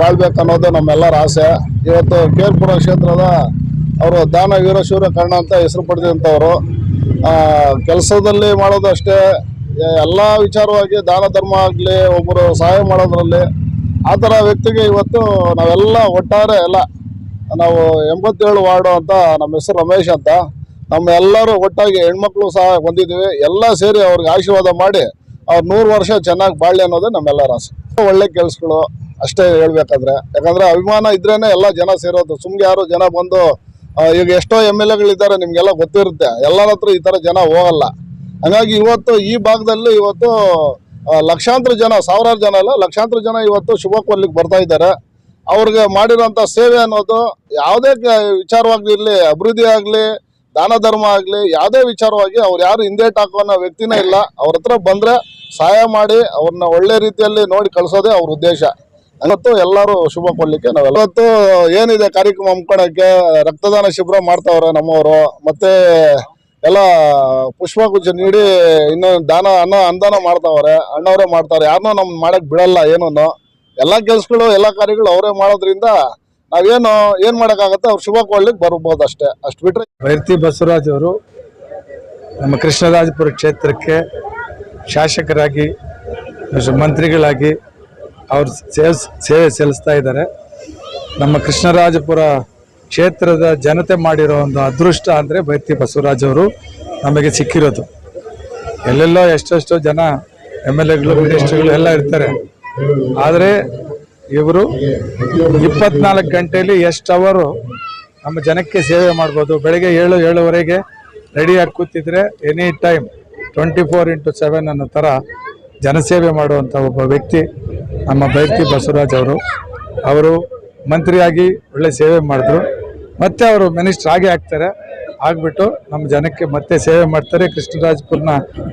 ಬಾಳ್ಬೇಕು ಅನ್ನೋದು ನಮ್ಮೆಲ್ಲರ ಆಸೆ. ಇವತ್ತು ಕೇರ್ಪುರ ಕ್ಷೇತ್ರದ ಅವರು ದಾನ ವೀರಶೂರ ಕರ್ಣ ಅಂತ ಹೆಸರು ಪಡೆದಂಥವ್ರು ಕೆಲಸದಲ್ಲಿ ಮಾಡೋದಷ್ಟೇ ಎಲ್ಲ ವಿಚಾರವಾಗಿ ದಾನ ಧರ್ಮ ಆಗಲಿ ಒಬ್ಬರು ಸಹಾಯ ಮಾಡೋದ್ರಲ್ಲಿ ಆ ಥರ ವ್ಯಕ್ತಿಗೆ ಇವತ್ತು ನಾವೆಲ್ಲ ಒಟ್ಟಾರೆ ಎಲ್ಲ ನಾವು ಎಂಬತ್ತೇಳು ವಾರ್ಡು ಅಂತ ನಮ್ಮ ಹೆಸರು ರಮೇಶ್ ಅಂತ. ನಮ್ಮೆಲ್ಲರೂ ಒಟ್ಟಾಗಿ ಹೆಣ್ಮಕ್ಳು ಸಹ ಬಂದಿದ್ದೀವಿ. ಎಲ್ಲ ಸೇರಿ ಅವ್ರಿಗೆ ಆಶೀರ್ವಾದ ಮಾಡಿ ಅವ್ರು ನೂರು ವರ್ಷ ಚೆನ್ನಾಗಿ ಬಾಳ್ಲಿ ಅನ್ನೋದೇ ನಮ್ಮೆಲ್ಲರ ಆಸೆ ಒಳ್ಳೆ ಕೆಲಸಗಳು ಅಷ್ಟೇ ಹೇಳ್ಬೇಕಾದ್ರೆ. ಯಾಕಂದ್ರೆ ಅಭಿಮಾನ ಇದ್ರೇನೆ ಎಲ್ಲ ಜನ ಸೇರೋದು. ಸುಮ್ಗೆ ಯಾರು ಜನ ಬಂದು ಈಗ ಎಷ್ಟೋ ಎಂ ಎಲ್ ಎಗಳಿದ್ದಾರೆ, ನಿಮ್ಗೆಲ್ಲ ಗೊತ್ತಿರುತ್ತೆ. ಎಲ್ಲರ ಹತ್ರ ಈ ಥರ ಜನ ಹೋಗಲ್ಲ. ಹಂಗಾಗಿ ಇವತ್ತು ಈ ಭಾಗದಲ್ಲಿ ಇವತ್ತು ಲಕ್ಷಾಂತರ ಜನ, ಸಾವಿರಾರು ಜನ ಅಲ್ಲ, ಲಕ್ಷಾಂತರ ಜನ ಇವತ್ತು ಶುಭ ಕೊಡ್ಲಿಕ್ಕೆ ಬರ್ತಾ ಇದ್ದಾರೆ. ಅವ್ರಿಗೆ ಮಾಡಿರೋಂಥ ಸೇವೆ ಅನ್ನೋದು ಯಾವುದೇ ವಿಚಾರವಾಗಿರ್ಲಿ ಅಭಿವೃದ್ಧಿ ಆಗಲಿ ದಾನ ಧರ್ಮ ಆಗಲಿ, ಯಾವುದೇ ವಿಚಾರವಾಗಿ ಅವ್ರು ಯಾರು ಹಿಂದೇಟ್ ಹಾಕೋ ವ್ಯಕ್ತಿನೇ ಇಲ್ಲ. ಅವ್ರ ಹತ್ರ ಬಂದರೆ ಸಹಾಯ ಮಾಡಿ ಅವ್ರನ್ನ ಒಳ್ಳೆ ರೀತಿಯಲ್ಲಿ ನೋಡಿ ಕಳಿಸೋದೇ ಅವ್ರ ಉದ್ದೇಶ. ಇವತ್ತು ಎಲ್ಲರೂ ಶುಭ ಕೊಡಲಿಕ್ಕೆ ನಾವೆಲ್ಲ ಇವತ್ತು ಏನಿದೆ ಕಾರ್ಯಕ್ರಮ ಹಮ್ಕೊಳಕ್ಕೆ ರಕ್ತದಾನ ಶಿಬಿರ ಮಾಡ್ತಾವ್ರೆ ನಮ್ಮವರು. ಮತ್ತೆ ಎಲ್ಲ ಪುಷ್ಪಗುಚ್ಛ ನೀಡಿ ಇನ್ನು ದಾನ ಅನ್ನ ಅನುದಾನ ಮಾಡ್ತಾವ್ರೆ. ಅಣ್ಣವರೇ ಮಾಡ್ತಾವ್ರೆ ಯಾರನ್ನೂ ನಮ್ಮ ಮಾಡಕ್ ಬಿಡಲ್ಲ ಏನೂ ಎಲ್ಲ ಕೆಲಸಗಳು, ಎಲ್ಲ ಕಾರ್ಯಗಳು ಅವರೇ ಮಾಡೋದ್ರಿಂದ ನಾವೇನು ಏನ್ ಮಾಡೋಕ್ಕಾಗತ್ತೆ, ಅವ್ರು ಶುಭ ಕೊಡ್ಲಿಕ್ಕೆ ಬರ್ಬೋದು ಅಷ್ಟೇ. ಅಷ್ಟು ಬಿಟ್ರೆ ಬೈರ್ತಿ ಬಸವರಾಜ್ ಅವರು ನಮ್ಮ ಕೃಷ್ಣರಾಜಪುರ ಕ್ಷೇತ್ರಕ್ಕೆ ಶಾಸಕರಾಗಿ ಮಂತ್ರಿಗಳಾಗಿ ಅವರು ಸೇವೆ ಸೇವೆ ಸಲ್ಲಿಸ್ತಾ ಇದ್ದಾರೆ. ನಮ್ಮ ಕೃಷ್ಣರಾಜಪುರ ಕ್ಷೇತ್ರದ ಜನತೆ ಮಾಡಿರೋ ಒಂದು ಅದೃಷ್ಟ ಅಂದರೆ ಬೈರ್ತಿ ಬಸವರಾಜ್ ಅವರು ನಮಗೆ ಸಿಕ್ಕಿರೋದು. ಎಲ್ಲೆಲ್ಲೋ ಎಷ್ಟೆಷ್ಟೋ ಜನ ಎಂ ಎಲ್ ಎಗಳು ಮಿನಿಸ್ಟ್ರುಗಳು ಎಲ್ಲ ಇರ್ತಾರೆ. ಆದರೆ ಇವರು ಇಪ್ಪತ್ನಾಲ್ಕು ಗಂಟೆಯಲ್ಲಿ ಎಷ್ಟು ಅವರು ನಮ್ಮ ಜನಕ್ಕೆ ಸೇವೆ ಮಾಡ್ಬೋದು. ಬೆಳಗ್ಗೆ ಏಳು, ಏಳುವರೆಗೆ ರೆಡಿಯಾಗಿ ಕೂತಿದ್ರೆ any time twenty four into seven ಅನ್ನೋ ಥರ ಜನಸೇವೆ ಮಾಡುವಂಥ ಒಬ್ಬ ವ್ಯಕ್ತಿ ನಮ್ಮ ಬೈರ್ತಿ ಬಸವರಾಜ್ ಅವರು. ಅವರು ಮಂತ್ರಿಯಾಗಿ ಒಳ್ಳೆ ಸೇವೆ ಮಾಡಿದ್ರು. ಮತ್ತೆ ಅವರು ಮಿನಿಸ್ಟ್ರ್ ಆಗೇ ಆಗ್ತಾರೆ. ಆಗ್ಬಿಟ್ಟು ನಮ್ಮ ಜನಕ್ಕೆ ಮತ್ತೆ ಸೇವೆ ಮಾಡ್ತಾರೆ. ಕೃಷ್ಣರಾಜಪುರನ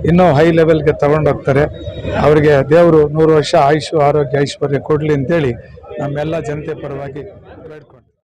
ಇನ್ನೂ ಹೈ ಲೆವೆಲ್ಗೆ ತಗೊಂಡೋಗ್ತಾರೆ ಅವರಿಗೆ ದೇವರು ನೂರು ವರ್ಷ ಆಯುಷು, ಆರೋಗ್ಯ, ಐಶ್ವರ್ಯ ಕೊಡಲಿ ಅಂತೇಳಿ ನಮ್ಮೆಲ್ಲ ಜನತೆ ಪರವಾಗಿ